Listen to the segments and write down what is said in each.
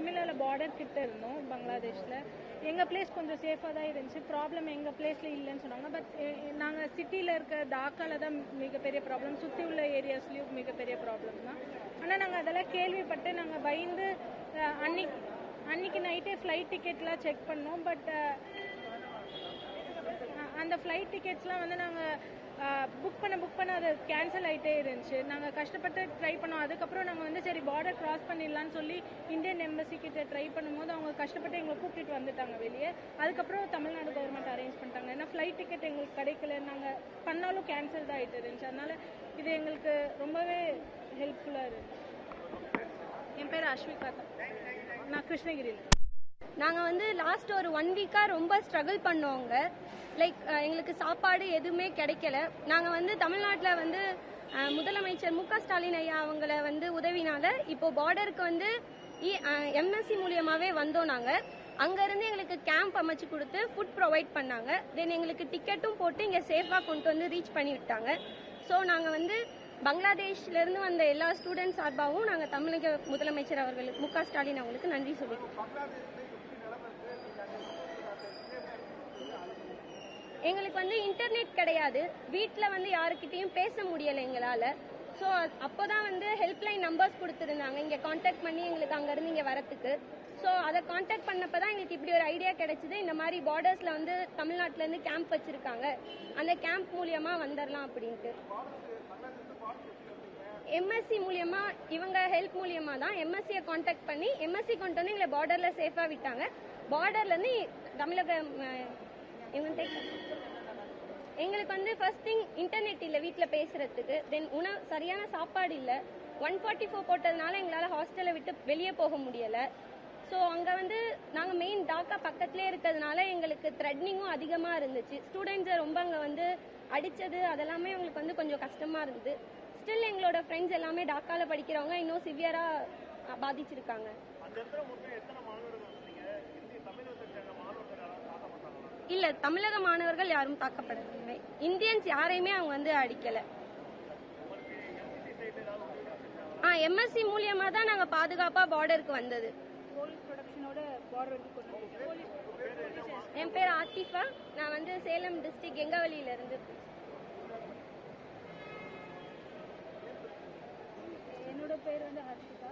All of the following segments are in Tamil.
கொமிலால பார்டர் கிட்ட இருந்தோம் பங்களாதேஷில். எங்கள் பிளேஸ் கொஞ்சம் சேஃபாக தான் இருந்துச்சு. ப்ராப்ளம் எங்கள் பிளேஸில் இல்லைன்னு சொன்னாங்க. பட் நாங்கள் சிட்டியில் இருக்க டாக்காவில் தான் மிகப்பெரிய ப்ராப்ளம் சுற்றி உள்ள ஏரியாஸ்லேயும் மிகப்பெரிய ப்ராப்ளம் தான். ஆனால் நாங்கள் அதெல்லாம் கேள்விப்பட்டு நாங்கள் பயந்து அன்னைக்கு அன்னைக்கு நைட்டே ஃப்ளைட் டிக்கெட்லாம் செக் பண்ணோம். பட் அந்த ஃப்ளைட் டிக்கெட்ஸ்லாம் வந்து நாங்கள் புக் பண்ண புக் பண்ண அது கேன்சல் ஆகிட்டே இருந்துச்சு. நாங்கள் கஷ்டப்பட்டு ட்ரை பண்ணோம். அதுக்கப்புறம் நாங்கள் வந்து சரி பார்டர் கிராஸ் பண்ணிடலாம்னு சொல்லி இந்தியன் எம்பசி கிட்ட ட்ரை பண்ணும்போது அவங்க கஷ்டப்பட்டு எங்களை கூப்பிட்டு வந்துட்டாங்க வெளியே. அதுக்கப்புறம் தமிழ்நாடு கவர்மெண்ட் அரேஞ்ச் பண்ணிட்டாங்க. ஏன்னா ஃப்ளைட் டிக்கெட் எங்களுக்கு கிடைக்கல. நாங்கள் பண்ணாலும் கேன்சல் தான் ஆகிட்டு இருந்துச்சு. அதனால இது எங்களுக்கு ரொம்பவே ஹெல்ப்ஃபுல்லாக இருந்துச்சு. என் பேர் அஸ்விகா. நான் கிருஷ்ணகிரியில். நாங்கள் வந்து லாஸ்ட் ஒரு ஒன் வீக்காக ரொம்ப ஸ்ட்ரகிள் பண்ணோங்க லைக் எங்களுக்கு சாப்பாடு எதுவுமே கிடைக்கல. நாங்கள் வந்து தமிழ்நாட்டில் வந்து முதலமைச்சர் மு க ஸ்டாலின் ஐயா அவங்கள வந்து உதவினால இப்போ பார்டருக்கு வந்து எம்எஸ்சி மூலியமாகவே வந்தோம் நாங்கள் அங்கேருந்து எங்களுக்கு கேம்ப் அமைச்சு கொடுத்து ஃபுட் ப்ரொவைட் பண்ணாங்க. தென் எங்களுக்கு டிக்கெட்டும் போட்டு இங்கே சேஃபாக கொண்டு வந்து ரீச் பண்ணி விட்டாங்க. ஸோ நாங்கள் வந்து பங்களாதேஷ்லேருந்து வந்த எல்லா ஸ்டூடெண்ட்ஸ் சார்பாகவும் நாங்கள் தமிழக முதலமைச்சர் அவர்களுக்கு மு க ஸ்டாலின் அவங்களுக்கு நன்றி சொல்லிக்கிறோம். எங்களுக்கு வந்து இன்டர்நெட் கிடையாது. வீட்டில் வந்து யாருக்கிட்டையும் பேச முடியலை எங்களால். ஸோ அப்போதான் வந்து ஹெல்ப்லைன் நம்பர்ஸ் கொடுத்துருந்தாங்க. இங்கே காண்டாக்ட் பண்ணி எங்களுக்கு அங்கேருந்து இங்கே வரத்துக்கு. ஸோ அதை காண்டாக்ட் பண்ணப்போ தான் எங்களுக்கு இப்படி ஒரு ஐடியா கிடைச்சிது. இந்த மாதிரி பார்டர்ஸில் வந்து தமிழ்நாட்டிலேருந்து கேம்ப் வச்சுருக்காங்க. அந்த கேம்ப் மூலியமாக வந்துடலாம் அப்படின்ட்டு. எம்எஸ்சி மூலியமா இவங்க ஹெல்ப் மூலியமா தான் எம்எஸ்சியை காண்டாக்ட் பண்ணி எம்எஸ்சி கொண்டு வந்து எங்களை பார்டரில் சேஃபாக விட்டாங்க. பார்டர்லேருந்து தமிழக எங்களுக்கு வந்து ஃபர்ஸ்ட் திங் இன்டர்நெட் இல்லை வீட்டில் பேசுறதுக்கு. தென் உணவு சரியான சாப்பாடு இல்லை. ஒன் ஃபார்ட்டி ஃபோர் போட்டதுனால எங்களால் ஹாஸ்டலை விட்டு வெளியே போக முடியலை. ஸோ அங்கே வந்து நாங்கள் மெயின் டாக்கா பக்கத்துலேயே இருக்கிறதுனால எங்களுக்கு த்ரெட்னிங்கும் அதிகமாக இருந்துச்சு. ஸ்டூடெண்ட்ஸை ரொம்ப அங்கே வந்து அடித்தது அதெல்லாமே எங்களுக்கு வந்து கொஞ்சம் கஷ்டமாக இருந்தது. ஸ்டில் எங்களோட ஃப்ரெண்ட்ஸ் எல்லாமே டாக்கால படிக்கிறவங்க இன்னும் சிவியராக பாதிச்சிருக்காங்க. இல்ல தமிழக மாணவர்கள் யாரும் தாக்கப்படவில்லை. இந்தியன்ஸ் யாரையுமே அவங்க வந்து அடிக்கல. ஆ எம்எஸ்சி மூலியமா தான் நாங்க பாதுகாப்பா பார்டருக்கு வந்தது. என் பேர் ஆத்திஃபா. நான் வந்து சேலம் டிஸ்ட்ரிக்ட் எங்கவழியில இருந்து என்னோட பேர் வந்து ஹர்ஷிதா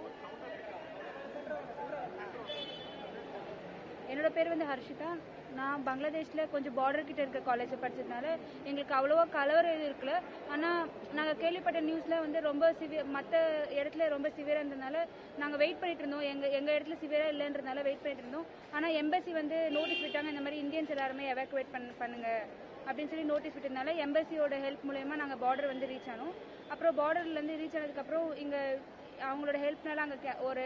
என்னோட பேர் வந்து ஹர்ஷிதா. நான் பங்களாதேஷில் கொஞ்சம் பார்டர் கிட்ட இருக்க காலேஜில் படிச்சதுனால எங்களுக்கு அவ்வளோவா கலவரம் எதுவும் இருக்கல. ஆனால் நாங்கள் கேள்விப்பட்ட நியூஸில் வந்து ரொம்ப சிவியர் மற்ற இடத்துல ரொம்ப சிவியராக இருந்ததுனால நாங்கள் வெயிட் பண்ணிட்டு இருந்தோம். எங்கள் எங்கள் இடத்துல சிவியராக இல்லைன்றதுனால வெயிட் பண்ணிட்டு இருந்தோம். ஆனால் எம்பசி வந்து நோட்டீஸ் விட்டாங்க இந்த மாதிரி இந்தியன்ஸ் எல்லாருமே எவாக்குவேட் பண்ண பண்ணுங்க அப்படின்னு சொல்லி நோட்டீஸ் விட்டதுனால எம்பசியோட ஹெல்ப் மூலயமா நாங்கள் பார்டர் வந்து ரீச் ஆனோம். அப்புறம் பார்டர்லேருந்து ரீச் ஆனதுக்கப்புறம் இங்கே அவங்களோட ஹெல்ப்னால அங்கே ஒரு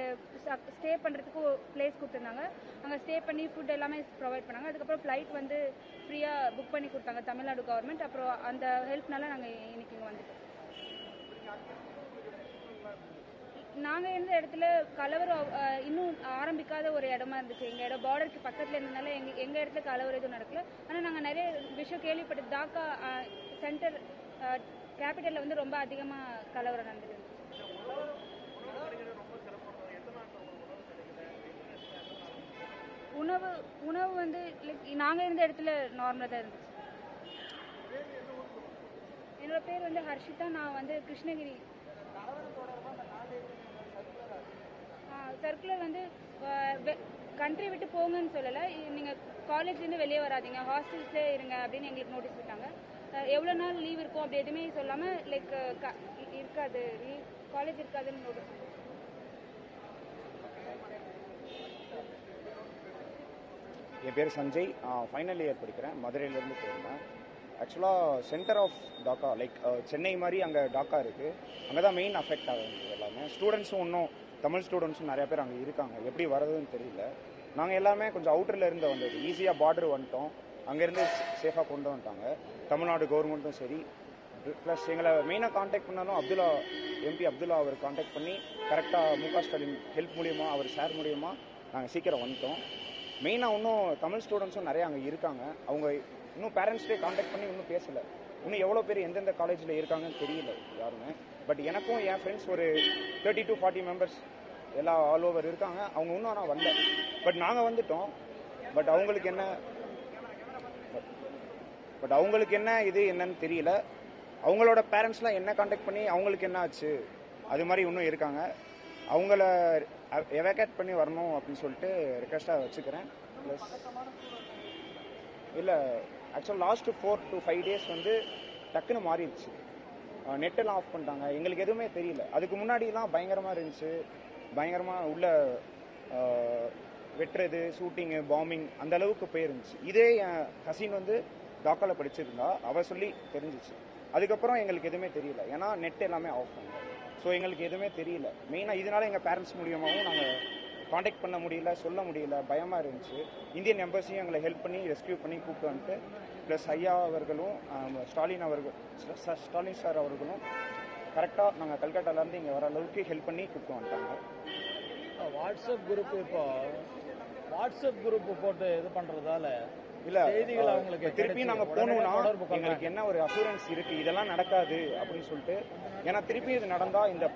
ஸ்டே பண்ணுறதுக்கு பிளேஸ் கொடுத்துருந்தாங்க. அங்கே ஸ்டே பண்ணி ஃபுட் எல்லாமே ப்ரொவைட் பண்ணாங்க. அதுக்கப்புறம் ஃப்ளைட் வந்து ஃப்ரீயாக புக் பண்ணி கொடுத்தாங்க தமிழ்நாடு கவர்மெண்ட் அப்புறம் அந்த ஹெல்ப்னால நாங்கள் இன்னைக்கு இங்கே வந்துட்டோம். நாங்கள் இருந்த இடத்துல கலவரம் இன்னும் ஆரம்பிக்காத ஒரு இடமா இருந்துச்சு. எங்கள் இடம் பார்டருக்கு பக்கத்தில் இருந்ததுனால எங்கள் எங்கள் இடத்துல கலவரம் எதுவும் நடக்கல. ஆனால் நாங்கள் நிறைய விஷயம் கேள்விப்பட்டு டாக்கா சென்டர் கேபிட்டலில் வந்து ரொம்ப அதிகமாக கலவரம் நடந்துட்டு இருந்துச்சு. உணவு உணவு வந்து லைக் நாங்கள் இருந்த இடத்துல நார்மலாக தான் இருந்துச்சு. என்னோட பேர் வந்து ஹர்ஷிதா நான் வந்து கிருஷ்ணகிரி. சர்க்குலர் வந்து கண்ட்ரி விட்டு போங்கன்னு சொல்லலை. நீங்கள் காலேஜ்லேருந்து வெளியே வராதீங்க. ஹாஸ்டல்ஸ்லேயே இருங்க அப்படின்னு எங்களுக்கு நோட்டீஸ் விட்டாங்க. எவ்வளோ நாள் லீவ் இருக்கும் அப்படி எதுவுமே சொல்லாமல் லைக் இருக்காது. லீவ் காலேஜ் இருக்காதுன்னு நோட்டீஸ் என் பேர் சஞ்சய். ஃபைனல் இயர் படிக்கிறேன். மதுரையிலேருந்து போயிருந்தேன். ஆக்சுவலாக centre of Dhaka like Chennai மாதிரி அங்கே டாக்கா இருக்குது அங்கே தான் மெயின் அஃபெக்ட் ஆகுது எல்லாமே. ஸ்டூடெண்ட்ஸும் இன்னும் தமிழ் ஸ்டூடெண்ட்ஸும் நிறையா பேர் அங்கே இருக்காங்க. எப்படி வரதுன்னு தெரியல. நாங்கள் எல்லாமே கொஞ்சம் அவுட்டரில் இருந்து வந்தது. ஈஸியாக பார்டர் வந்துட்டோம். அங்கேருந்து சேஃபாக கொண்டு வந்துட்டாங்க. தமிழ்நாடு கவர்மெண்ட்டும் சரி. ப்ளஸ் எங்களை மெயினாக காண்டாக்ட் பண்ணாலும் அப்துல்லா எம்பி அப்துல்லா அவர் காண்டாக்ட் பண்ணி கரெக்டாக மு க ஸ்டாலின் ஹெல்ப் மூலியமாக அவர் சார் மூலியமாக நாங்கள் சீக்கிரம் வந்துட்டோம். மெயினாக இன்னும் தமிழ் ஸ்டூடெண்ட்ஸும் நிறைய அங்கே இருக்காங்க. அவங்க இன்னும் பேரண்ட்ஸ்டே காண்டாக்ட் பண்ணி இன்னும் பேசலை. இன்னும் எவ்வளோ பேர் எந்தெந்த காலேஜில் இருக்காங்கன்னு தெரியல யாருமே. பட் எனக்கும் என் ஃப்ரெண்ட்ஸ் ஒரு தேர்ட்டி டு ஃபார்ட்டி மெம்பர்ஸ் எல்லா ஆல் ஓவர் இருக்காங்க. அவங்க இன்னும் ஆனால் வரல. பட் நாங்கள் வந்துட்டோம். பட் அவங்களுக்கு என்ன? பட் அவங்களுக்கு என்ன இது என்னன்னு தெரியல. அவங்களோட பேரண்ட்ஸ்லாம் என்ன காண்டாக்ட் பண்ணி அவங்களுக்கு என்ன ஆச்சு? அது மாதிரி இன்னும் இருக்காங்க. அவங்கள எவாகேட் பண்ணி வரணும் அப்படின்னு சொல்லிட்டு ரெக்வஸ்ட்டாக வச்சுக்கிறேன். ப்ளஸ் இல்லை ஆக்சுவலாக last four to five days வந்து டக்குன்னு மாறிடுச்சு. நெட்டெல்லாம் ஆஃப் பண்ணிட்டாங்க. எங்களுக்கு எதுவுமே தெரியல. அதுக்கு முன்னாடிலாம் பயங்கரமாக இருந்துச்சு. பயங்கரமாக உள்ள வெட்டுறது ஷூட்டிங்கு பாம்பிங் அந்த அளவுக்கு போயிருந்துச்சு. இதே என் கசின் வந்து டாக்காவில் படிச்சிருந்தா. அவ சொல்லி தெரிஞ்சிச்சு. அதுக்கப்புறம் எங்களுக்கு எதுவுமே தெரியல. ஏன்னா நெட் எல்லாமே ஆஃப் பண்ணல ஸோ எங்களுக்கு எதுவுமே தெரியல. மெயினாக இதனால எங்கள் பேரண்ட்ஸ் மூலியமாகவும் நாங்கள் காண்டாக்ட் பண்ண முடியல சொல்ல முடியல. பயமாக இருந்துச்சு. இந்தியன் எம்பசியும் எங்களை ஹெல்ப் பண்ணி ரெஸ்கியூ பண்ணி கூப்பிட்டு வந்துட்டு ப்ளஸ் ஐயா அவர்களும் ஸ்டாலின் அவர்கள் ஸ்டாலின் சார் அவர்களும் கரெக்டாக நாங்கள் கல்கட்டாலேருந்து இங்கே வர அளவுக்கு ஹெல்ப் பண்ணி கூப்பிட்டு வந்துட்டாங்க. வாட்ஸ்அப் குரூப் இப்போ வாட்ஸ்அப் குரூப் போட்டு இது பண்ணுறதால இல்ல திருப்பி தொடர்பு கொள்றாங்க. எங்களுக்கு என்ன ஒரு அசூரன்ஸ் இருக்கு? இதெல்லாம் நடக்காது அப்படின்னு சொல்லிட்டு ஏன்னா திருப்பி இது நடந்தா இந்த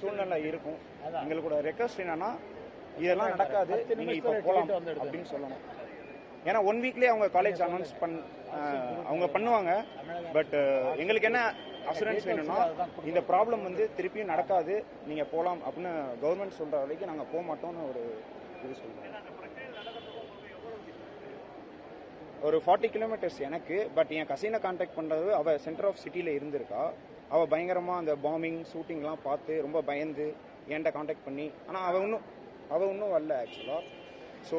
சூழ்நிலை இருக்கும். எங்களோட ரெக்வஸ்ட் என்னன்னா இதெல்லாம் நடக்காது. நீங்க இப்ப போலாம். அப்படின்னு சொல்லணும். ஏன்னா ஒன் வீக்லயே அவங்க காலேஜ் அனௌன்ஸ் பண் அவங்க பண்ணுவாங்க. பட் எங்களுக்கு என்ன அசூரன்ஸ் வேணும்னா இந்த ப்ராப்ளம் வந்து திருப்பியும் நடக்காது. நீங்க போலாம் அப்படின்னு கவர்மெண்ட் சொல்ற வரைக்கும் நாங்க போக மாட்டோம்னு ஒரு இது சொல்றோம். ஒரு ஃபார்ட்டி கிலோமீட்டர்ஸ் எனக்கு பட் என் கசினை காண்டாக்ட் பண்ணுறது அவள் சென்டர் ஆஃப் சிட்டியில் இருந்திருக்கா. அவள் பயங்கரமாக அந்த பாம்பிங் ஷூட்டிங்லாம் பார்த்து ரொம்ப பயந்து என்கிட்ட காண்டாக்ட் பண்ணி ஆனால் அவள் இன்னும் அவள் இன்னும் வரல ஆக்சுவலாக ஸோ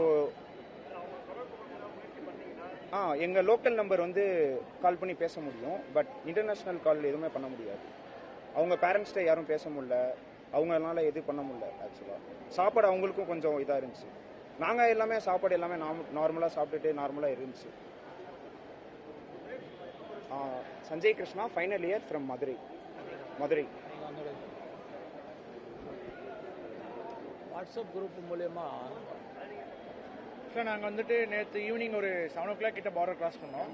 ஆ எங்கள் லோக்கல் நம்பர் வந்து கால் பண்ணி பேச முடியும் பட் இன்டர்நேஷ்னல் கால் எதுவுமே பண்ண முடியாது. அவங்க பேரண்ட்ஸ்கிட்ட யாரும் பேச முடியல. அவங்களால எது பண்ண முடியல ஆக்சுவலாக சாப்பாடு அவங்களுக்கும் கொஞ்சம் இதாக இருந்துச்சு. நாங்கள் எல்லாமே சாப்பாடு எல்லாமே நார்மலாக சாப்பிட்டுட்டு நார்மலாக இருந்துச்சு. ஆ, Sanjay Krishna final year from Madurai. Madurai. WhatsApp group மூலியமா? சார் நாங்கள் வந்துட்டு நேற்று ஈவினிங் ஒரு செவன் ஓ கிளாக் கிட்ட பார்டர் கிராஸ் பண்ணோம்.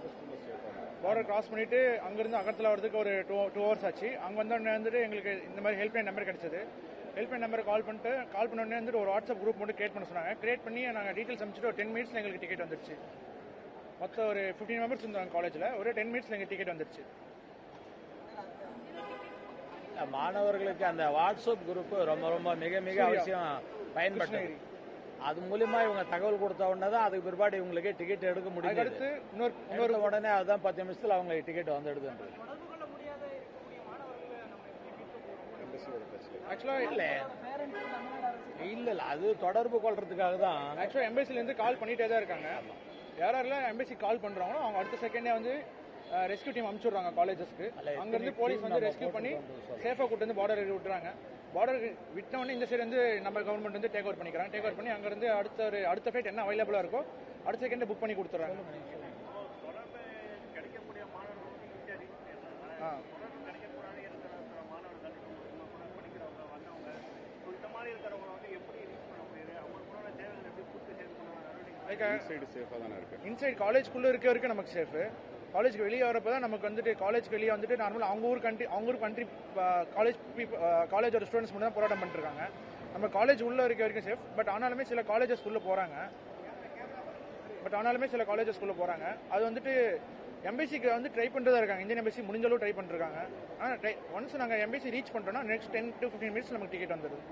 பார்டர் கிராஸ் பண்ணிட்டு அங்கேருந்து அகத்தில் வரதுக்கு ஒரு டூ டூ ஹவர்ஸ் ஆச்சு. அங்கே வந்தோடனே வந்துட்டு எங்களுக்கு இந்த மாதிரி ஹெல்ப்லைன் நம்பர் கிடைச்சது. ஹெல்ப்லைன் நம்பர் கால் பண்ணிட்டு கால் பண்ண உடனே வந்துட்டு ஒரு வாட்ஸ்அப் குரூப் மட்டும் கிரியேட் பண்ண சொன்னாங்க. கிரியேட் பண்ணி நாங்கள் டீட்டெயில்ஸ் அனுப்பிச்சிட்டு ஒரு டென் மினிட்ஸ் எங்களுக்கு டிக்கெட் வந்துருச்சு. மொத்தம் ஒரு ஃபிஃப்டீன் மெம்பர்ஸ் இருந்தாங்க காலேஜில் ஒரு டென் மினிட்ஸ்ல எங்களுக்கு டிக்கெட் வந்துருச்சு. மாணவர்களுக்கு அந்த வாட்ஸ்அப் குரூப் ரொம்ப ரொம்ப மிக மிக. அவசியம் பயன்பட்டது. அது மூலியமா இவங்க தகவல் கொடுத்த உடனே தான் அதுக்கு பிற்பாடு இவங்களுக்கு டிக்கெட் எடுக்க அடுத்து இன்னொரு உடனே அதுதான் பத்து நிமிஷத்துல அவங்களுக்கு டிக்கெட் வந்துடுதுன்றது. ஆக்சுவலாக இல்ல. இல்ல இல்ல அது தொடர்பு கொள்றதுக்காக தான். ஆக்சுவலாக எம்பசிலேருந்து கால் பண்ணிட்டே தான் இருக்காங்க. யாரெல்லாம் எம்பசி கால் பண்ணுறாங்களோ அவங்க அடுத்த செகண்டே வந்து ரெஸ்கியூ டீம் அனுப்பிச்சுடுறாங்க காலேஜஸ்க்கு அங்கேருந்து team போலீஸ் வந்து ரெஸ்கியூ பண்ணி. சேஃபாக கூட்டு வந்து பார்டர் விட்டுறாங்க. பார்டர் விட்ட உடனே இந்த சைடு வந்து நம்ம கவர்மெண்ட் வந்து டேக் ஓவர் பண்ணிக்கிறாங்க. டேக் ஓவர் பண்ணி அங்கேருந்து அடுத்த ஒரு அடுத்த ஃபிளைட் என்ன அவைலபிளாக இருக்கோ அடுத்த செகண்டே புக் பண்ணி கொடுத்துறாங்க ஆ. லைக் சைடு சேஃபாக தானே இருக்கு. இன்சைட் காலேஜ்குள்ளே இருக்க வரைக்கும் நமக்கு சேஃபு காலேஜ்க்கு வெளியே வரப்போ தான் நமக்கு வந்துட்டு காலேஜ்க்கு வெளியே வந்துட்டு நார்மலாக அவங்க ஊர் கண்ட்ரி அவங்க ஊர் கண்ட்ரி காலேஜ் காலேஜோட ஸ்டூடெண்ட்ஸ் மட்டும் தான் போராட்டம் பண்ணிட்டு இருக்காங்க நம்ம காலேஜ் உள்ள இருக்க வரைக்கும் சேஃப் பட் ஆனாலுமே சில காலேஜஸ் உள்ள போறாங்க. பட் ஆனாலுமே சில காலேஜஸ் உள்ள போறாங்க. அது வந்துட்டு எம்பிசிக்கு வந்து ட்ரை பண்ணுறதா இருக்காங்க. இந்தியன் எம்பிசி முடிஞ்ச அளவு ட்ரை பண்ணிருக்காங்க ஆனால் ஒன்ஸ் நாங்கள் எம்பிசி ரீச் பண்ணிட்டோம்னா next ten to fifteen minutes நமக்கு டிக்கெட் வந்துடுது